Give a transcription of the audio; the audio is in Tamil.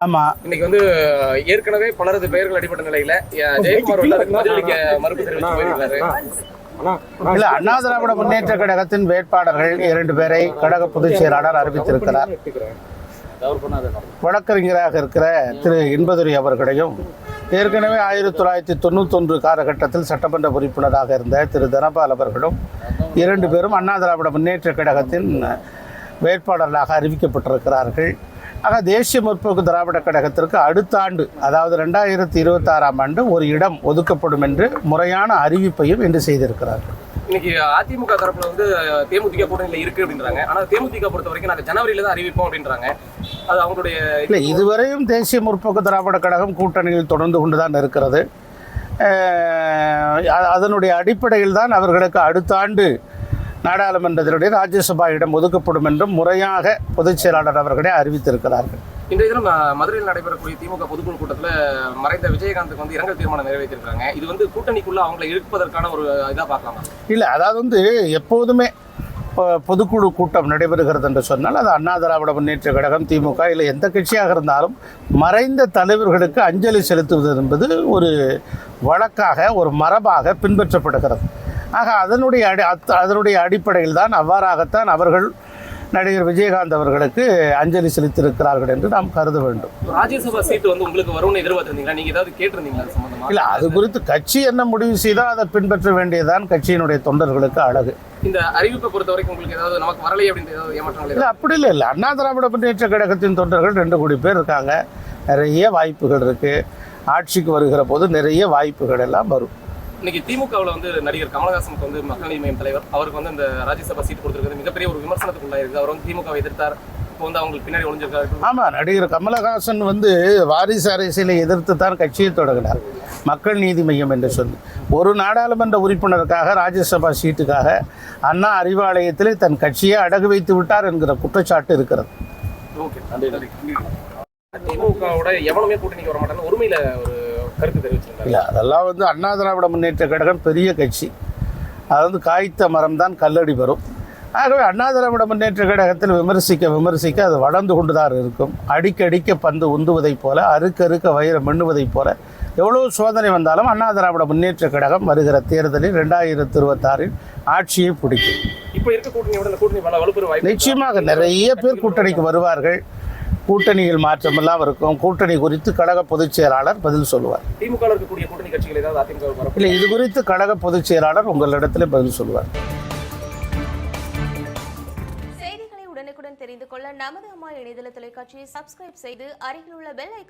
ஆமாம் இன்னைக்கு வந்து ஏற்கனவே பலரது பெயர்கள் அடிபட்ட நிலையில ஜெயக்குமார் வந்து மறுப்பு தெரிவித்து இல்ல அண்ணா திராவிட முன்னேற்ற கழகத்தின் வேட்பாளர்கள் இரண்டு பேரை கழக பொதுச் செயலாளர் அறிவித்திருக்கிறார். வழக்கறிஞராக இருக்கிற திரு இன்பதுரை அவர்களையும் ஏற்கனவே ஆயிரத்தி தொள்ளாயிரத்தி தொண்ணூத்தொன்று காலகட்டத்தில் சட்டமன்ற உறுப்பினராக இருந்த திரு தனபால் அவர்களும் இரண்டு பேரும் அண்ணா திராவிட முன்னேற்ற கழகத்தின் வேட்பாளர்களாக அறிவிக்கப்பட்டிருக்கிறார்கள். ஆக தேசிய முற்போக்கு திராவிட கழகத்திற்கு அடுத்த ஆண்டு அதாவது ரெண்டாயிரத்தி இருபத்தாறாம் ஆண்டு ஒரு இடம் ஒதுக்கப்படும் என்று முறையான அறிவிப்பையும் இன்று செய்திருக்கிறார்கள். இன்னைக்கு அதிமுக தரப்புல வந்து தேமுதிக கூட்டணியில இருக்கு அப்படின்றாங்க. ஆனா தேமுதிக பொறுத்த வரைக்கும் நாங்க ஜனவரியில தான் அறிவிப்போம் அப்படின்றாங்க. அது அவங்களுடைய இல்லை இதுவரையும் தேசிய முற்போக்கு திராவிட கழகம் கூட்டணியில் தொடர்ந்து கொண்டுதான் இருக்கிறது. அஹ் அ- அதனுடைய அடிப்படையில் தான் அவர்களுக்கு அடுத்த ஆண்டு நாடாளுமன்றத்தினுடைய ராஜ்யசபா இடம் ஒதுக்கப்படும் என்றும் முறையாக பொதுச் செயலாளர் அவர்களே அறிவித்திருக்கிறார்கள். இன்றைய தினம் மதுரையில் நடைபெறக்கூடிய திமுக பொதுக்குழு கூட்டத்துல மறைந்த விஜயகாந்துக்கு வந்து இரங்கல் தீர்மானம் நிறைவேற்றிருக்காங்க இது வந்து கூட்டணிக்குள்ள அவங்களை இழுப்பதற்கான ஒரு இதா பார்க்கலாமா? இல்லை அதாவது வந்து எப்போதுமே பொதுக்குழு கூட்டம் நடைபெறுகிறது என்று சொன்னால் அது அண்ணா திராவிட முன்னேற்ற கழகம் திமுக இல்லை எந்த கட்சியாக இருந்தாலும் மறைந்த தலைவர்களுக்கு அஞ்சலி செலுத்துவது என்பது ஒரு வழக்காக ஒரு மரபாக பின்பற்றப்படுகிறது. ஆக அதனுடைய அடி அத்- அதனுடைய அடிப்படையில் தான் அவ்வாறாகத்தான் அவர்கள் நடிகர் விஜயகாந்த் அவர்களுக்கு அஞ்சலி செலுத்தியிருக்கிறார்கள் என்று நாம் கருத வேண்டும். ராஜ்யசபா சீட்டு வந்து உங்களுக்கு வரும்னு எதிர்பார்த்திருந்தீங்களா? நீங்க ஏதாவது கேட்டிருந்தீங்களா இல்லை அது குறித்து கட்சி என்ன முடிவு செய்தால் அதை பின்பற்ற வேண்டியதுதான் கட்சியினுடைய தொண்டர்களுக்கு அழகு. இந்த அறிவிப்பை பொறுத்த வரைக்கும் உங்களுக்கு ஏதாவது நமக்கு வரலை அப்படின்னு ஏதாவது ஏமாற்றங்கள் இல்லை அப்படி இல்லை இல்லை. அண்ணா திராவிட முன்னேற்ற கழகத்தின் தொண்டர்கள் ரெண்டு கோடி பேர் இருக்காங்க. நிறைய வாய்ப்புகள் இருக்குது ஆட்சிக்கு வருகிற போது நிறைய வாய்ப்புகள் எல்லாம் வரும். இன்னைக்கு திமுகவில் வந்து நடிகர் கமலஹாசனுக்கு வந்து மக்கள் நீதி மய்யம் தலைவர். அவருக்கு வந்து இந்த ராஜ்யசபா சீட் கொடுத்துருக்கிறது மிகப்பெரிய ஒரு விமர்சனத்துக்கு உள்ளாயிருக்கு. அவர் வந்து திமுகவை எதிர்த்தார். இப்போ வந்து அவங்களுக்கு பின்னாடி ஒளிஞ்சிருக்காரு. ஆமாம் நடிகர் கமலஹாசன் வந்து வாரிசு அரசியலை எதிர்த்து தான் கட்சியை தொடங்கினார். மக்கள் நீதி மையம் என்று சொல்லி. ஒரு நாடாளுமன்ற உறுப்பினருக்காக ராஜ்யசபா சீட்டுக்காக அண்ணா அறிவாலயத்திலே தன் கட்சியை அடகு வைத்து விட்டார் என்கிற குற்றச்சாட்டு இருக்கிறது. ஓகே திமுகவோட எவனுமே கூட்டணிக்கு வர மாட்டாங்க ஒருமையில ஒரு கருத்து தெரிவிச்சிருக்காரு இல்லை அதெல்லாம் வந்து அண்ணா திராவிட முன்னேற்ற கழகம் பெரிய கட்சி. அது வந்து காய்த்த மரம் தான் கல்லடி வரும் ஆகவே அண்ணா திராவிட முன்னேற்ற கழகத்தில் விமர்சிக்க விமர்சிக்க அது வளர்ந்து கொண்டு தான் இருக்கும். அடிக்கடிக்க பந்து உந்துவதைப் போல அறுக்க அறுக்க வயிறு மின்னுவதைப் போல எவ்வளோ சோதனை வந்தாலும் அண்ணா திராவிட முன்னேற்ற கழகம் வருகிற தேர்தலில் ரெண்டாயிரத்தி இருபத்தாறில் ஆட்சியை பிடிக்கும். இப்போ இருக்க கூட்டணி நிச்சயமாக நிறைய பேர் கூட்டணிக்கு வருவார்கள். கூட்டணியில் மாற்றமெல்லாம் இருக்கும். கூட்டணி குறித்து கழக பொதுச் செயலாளர் பதில் சொல்லுவார். திமுக இருக்கக்கூடிய கூட்டணி கட்சிகள் ஏதாவது அதிமுக இல்லை இது குறித்து கழக பொதுச் செயலாளர் உங்களிடத்திலே பதில் சொல்லுவார். செய்திகளை உடனுக்குடன் தெரிந்து கொள்ள நமது அம்மா இணையதள தொலைக்காட்சியை சப்ஸ்கிரைப் செய்து அருகில் உள்ள பெல் ஐக்கான்